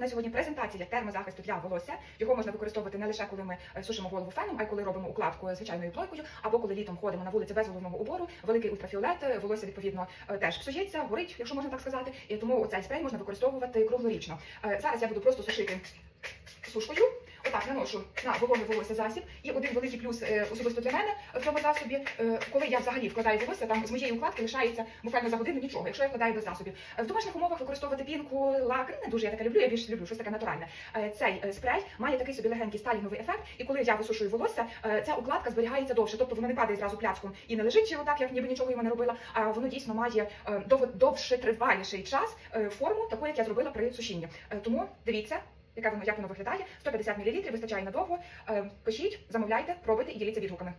на сьогодні презентація термозахисту для волосся. Його можна використовувати не лише коли ми е, сушимо голову феном, а й коли робимо укладку е, звичайною плойкою, або коли літом ходимо на вулиці без головного убору. Великий ультрафіолет, е, волосся відповідно теж псується, горить, якщо можна так сказати. І тому цей спрей можна використовувати круглорічно. Зараз я буду просто сушити сушкою. Отак наношу на вологе волосся засіб. І один великий плюс е, особисто для мене в цьому засобі, е, коли я взагалі вкладаю волосся, там з моєї укладки лишається буквально за годину нічого, якщо я вкладаю без засобів. Е, В домашніх умовах використовувати пінку, лак не дуже я таке люблю, я більше люблю щось таке натуральне. Цей спрей має такий собі легенький сталінговий ефект, і коли я висушую волосся, ця укладка зберігається довше, тобто воно не падає зразу пляцком і не лежить отак, як ніби нічого його не робила. А воно дійсно має довше триваліший час форму, таку як я зробила при сушінні. Тому дивіться. Яка воно як воно виглядає? 150 мл, вистачає надовго. Е, Пишіть, замовляйте, пробуйте і діліться відгуками.